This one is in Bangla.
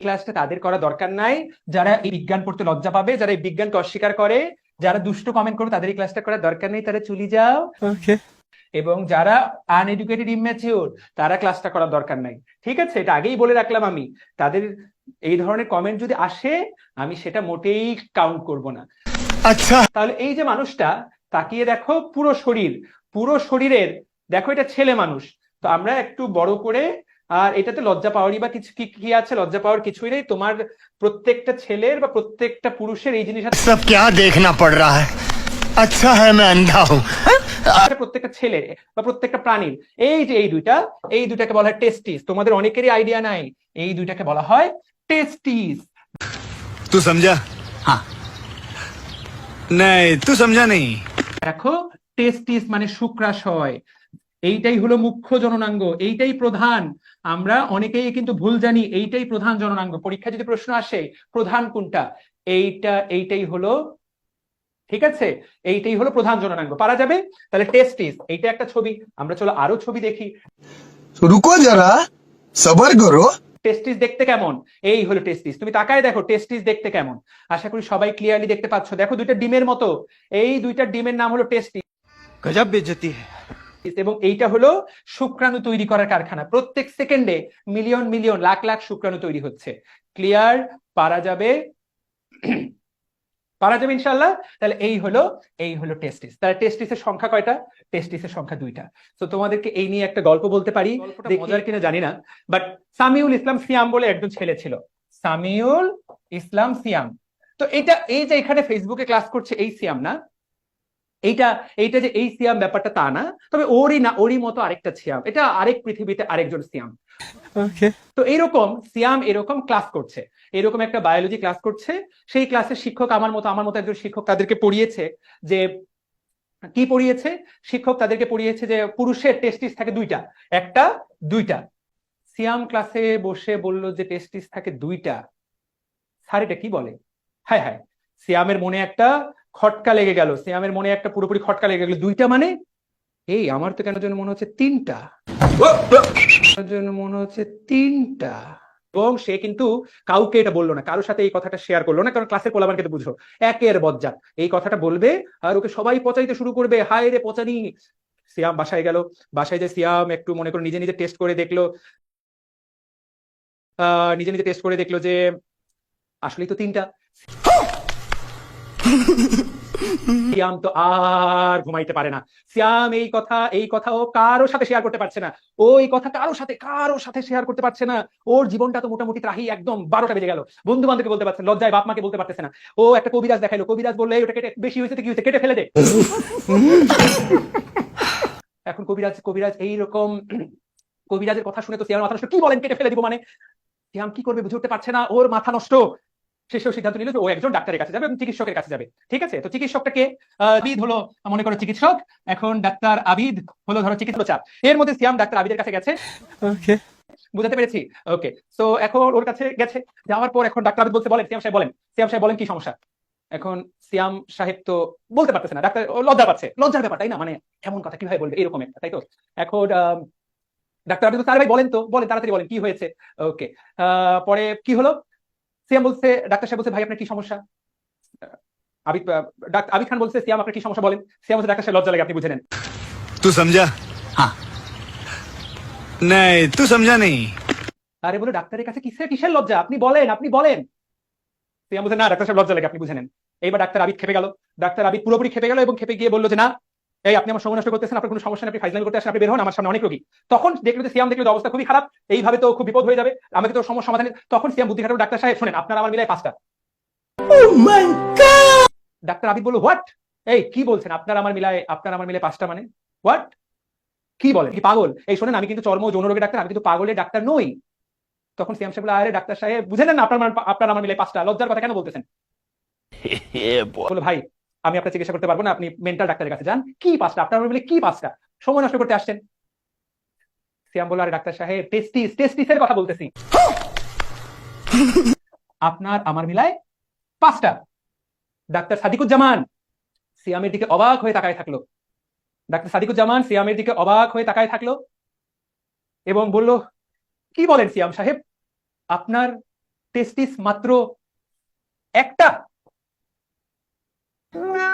ক্লাসটা তাদের করা দরকার নাই। যারা এই বিজ্ঞান পড়তে লজ্জা পাবে যারা এই বিজ্ঞানকে অস্বীকার করে যারা দুষ্ট কমেন্ট করবে তাদের এই ক্লাসটা করার দরকার নেই তারা চলে যাও। এবং যারা আনএডুকেটেড ইম্যাচিওর তারা ক্লাসটা করার দরকার নাই। ঠিক আছে? এটা আগেই বলে রাখলাম আমি। তাদের এই ধরনের কমেন্ট যদি আসে আমি সেটা মোটেই কাউন্ট করব না। আচ্ছা। তাহলে এই যে মানুষটা তাকিয়ে দেখো পুরো শরীর। পুরো শরীরের দেখো এটা ছেলে মানুষ। তো আমরা একটু বড় করে আর এটাতে লজ্জা পাওয়ারই বা কিছু কি কি আছে লজ্জা পাওয়ার কিছুই নেই তোমার প্রত্যেকটা ছেলের বা প্রত্যেকটা পুরুষের এই জিনিসটা सब क्या देखना पड़ रहा है अच्छा है मैं अंधा हूँ এটা প্রত্যেকটা ছেলের বা প্রত্যেকটা প্রাণীর এই যে এই দুইটা এই দুইটাকে বলা হয় টেস্টিস তোমাদের অনেকেরই আইডিয়া নাই এই দুইটাকে বলা হয় টেস্টিস तू समझा हाँ नहीं तू समझा नहीं দেখো টেস্টিস মানে শুক্রাশয় এইটাই হলো মুখ্য জননাঙ্গ এইটাই প্রধান। আমরা অনেকেই কিন্তু ভুল জানি এইটাই প্রধান জননাঙ্গ। পরীক্ষা যদি প্রশ্ন আসে প্রধান কোনটা? এইটা এইটাই হলো ঠিক আছে? এইটাই হলো প্রধান জননাঙ্গ। পারা যাবে? তাহলে টেস্টিস এইটা একটা ছবি। আমরা চলো আরও ছবি দেখি। রুকো যারা সবার করো। টেস্টিস দেখতে কেমন? এই হলো টেস্টিস তুমি তাকায় দেখো টেস্টিস দেখতে কেমন? আশা করি সবাই ক্লিয়ারলি দেখতে পাচ্ছ। দেখো দুইটা ডিমের মতো। এই দুইটা ডিমের নাম হলো টেস্টিস গজব বেজতি হ্যায় এবং এইটা হলো শুক্রাণু তৈরি করার কারখানা। প্রত্যেক সেকেন্ডে মিলিয়ন মিলিয়ন লাখ লাখ শুক্রাণু তৈরি হচ্ছে। ক্লিয়ার পারা যাবে? পারা যাবে ইনশাল্লাহ তাহলে এই হলো এই হলো টেস্টিস তাহলে টেস্টিসের সংখ্যা কয়টা? টেস্টিসের সংখ্যা দুইটা। তো তোমাদেরকে এই নিয়ে একটা গল্প বলতে পারি। দেখি মজার কিনা জানি না। বাট সামিউল ইসলাম সিয়াম বলে একজন ছেলে ছিল। সামিউল ইসলাম সিয়াম। তো এটা এই যে এখানে ফেসবুকে ক্লাস করছে এই সিয়াম না? এইটা এইটা যে এই সিয়াম ব্যাপারটা তা না তবে ওরই না ওরই মতো আরেকটা সিয়াম। এটা আরেক পৃথিবীতে আরেকজন সিয়াম। তো এইরকম সিয়াম এরকম ক্লাস করছে। এরকম একটা বায়োলজি ক্লাস করছে। সেই ক্লাসের শিক্ষক আমার মতো আমার মতো একজন শিক্ষক তাদেরকে পড়িয়েছে যে কি পড়িয়েছে? শিক্ষক তাদেরকে পড়িয়েছে যে পুরুষের টেস্টিস থাকে দুইটা একটা দুইটা। সিয়াম ক্লাসে বসে বলল যে টেস্টিস থাকে দুইটা। স্যার এটা কি বলে? হ্যাঁ হ্যাঁ। সিয়ামের মনে একটা খটকা লেগে গেল। সিয়ামের মনে একটা পুরোপুরি খটকা লেগে গেল। দুইটা মানে? এই, আমার তো কেন যেন মনে হচ্ছে তিনটা। কেন যেন মনে হচ্ছে তিনটা। এবং সে কিন্তু কাউকে এটা বলল না, কারোর সাথে এই কথাটা শেয়ার করল না, কারণ ক্লাসের পোলাবানকে তো বুঝো। একের বজ্জাত। এই কথাটা বলবে আর ওকে সবাই পচাইতে শুরু করবে। হায় রে, পচানি! সিয়াম বাসায় গেল। বাসায় যে সিয়াম একটু মনে করো নিজে নিজে টেস্ট করে দেখল। আহ, নিজে নিজে টেস্ট করে দেখল যে, আসলেই তো তিনটা। সিয়াম তো আর ঘুমাইতে পারে না। সিয়াম এই কথা এই কথা ও কারোর সাথে শেয়ার করতে পারছে না। ও এই কথা কারোর সাথে কারোর সাথে শেয়ার করতে পারছে না। ওর জীবনটা তো মোটামুটি ত্রাহি একদম বারোটা বেজে গেল। বন্ধু বান্ধবকে বলতে পারছে, লজ্জায় বাপ মাকে বলতে পারতেছে না। ও একটা কবিরাজ দেখাইলো। কবিরাজ বললে ওটা কেটে, বেশি হয়েছে কি হয়েছে? কেটে ফেলে দে। এখন কবিরাজ কবিরাজ এইরকম, কবিরাজের কথা শুনে তো সিয়াম মাথা নষ্ট। কি বলেন, কেটে ফেলে দিব মানে? সিয়াম কি করবে বুঝে উঠতে পারছে না। ওর মাথা নষ্ট। শেষেও সিদ্ধান্ত নিল যে ও একজন ডাক্তারের কাছে যাবে এবং চিকিৎসকের কাছে যাবে। ঠিক আছে? তো চিকিৎসকটাকে আবিদ হলো মনে করো চিকিৎসক এখন ডাক্তার আবিদ হলো ধরো চিকিৎসা এর মধ্যে সিয়াম ডাক্তার আবিদের কাছে গেছে। Okay. বুঝাতে পেরেছি? ওকে। তো এখন ওর কাছে গেছে। যাওয়ার পর এখন ডাক্তার আবিদ বলতে বলেন সিয়াম সাহেব বলেন। সিয়াম সাহেব বলেন কি সমস্যা? এখন সিয়াম সাহেব তো বলতে পারতেছে না। ডাক্তার লজ্জা পাচ্ছে। লজ্জার ব্যাপার তাই না? মানে এমন কথা কীভাবে বলবে? এরকম একটা তাই তো? এখন আহ, ডাক্তার আবিদ বলছে, "আরে ভাই বলেন তো। বলেন তাড়াতাড়ি বলেন কি হয়েছে? ওকে। পরে কি হলো? সিয়াম বলছে ডাক্তার সাহেব ভাই আপনার কি সমস্যা? আবি খান বলছে সিয়াম আপনার কি সমস্যা বলেন? সিয়াম বলছে ডাক্তার সাহেব লজ্জা লাগে আপনি বুঝে নেন। তুই সমঝা? হ্যাঁ। নাই তুই সমঝা নেই। আরে বলে ডাক্তারের কাছে কিসের কিসের লজ্জা? আপনি বলেন আপনি বলেন। সিয়াম বলছে না ডাক্তার সাহেব লজ্জা লাগে আপনি বুঝে নেন। এইবার ডাক্তার আবিদ খেপে গেল। ডাক্তার আবিদ পুরোপুরি খেপে গেল এবং খেপে গিয়ে বলল যে না এই আপনি আমার সময় নষ্ট করতেছেন আপনার কোনো সমস্যা আপনি ফাইজলামি করতে আসেন আপনি বের হন আমার সামনে অনেক রোগী। তখন দেখল যে সিয়াম দেখল যে অবস্থা খুবই খারাপ এইভাবে তো খুব বিপদ হয়ে যাবে আমাকে তো সমস্যা সমাধানে তখন সিয়াম বুদ্ধি খাটালো ডাক্তার সাহেব শোনেন আপনার আমার মিলায় পাঁচটা। ডাক্তার আবিদ বলল হোয়াট এই কি বলছেন? আপনার আমার মিলায় আপনার আমার মিলে পাঁচটা মানে? হোয়াট কি বলেন? কি পাগল? এই শোনেন আমি কিন্তু চর্ম ও যৌন রোগের ডাক্তার আমি কিন্তু পাগলের ডাক্তার নই। তখন সিয়াম সাহেব আরে ডাক্তার সাহেব বুঝে নেন না আপনার আপনার আমার মিলে পাঁচটা লজ্জার কথা কেন বলতেছেন? বলো ভাই আমি আপনার চিকিৎসা করতে পারব না, আপনি মেন্টাল ডাক্তারের কাছে যান। কি পাঁচটা? আপনার মিলে কি পাঁচটা? সময় নষ্ট করতে আসছেন। সিয়াম বলল আরে ডাক্তার সাহেব টেস্টিস টেস্টিসের কথা বলতেছি। আপনার, আমার মিলায় পাঁচটা। ডাক্তার সাদিকুজ্জামান সিয়ামের দিকে অবাক হয়ে তাকায় থাকল। ডাক্তার সাদিকুজ্জামান সিয়ামের দিকে অবাক হয়ে তাকায় থাকল এবং বলল, কি বলেন সিয়াম সাহেব? আপনার টেস্টিস মাত্র একটা। Mm-hmm.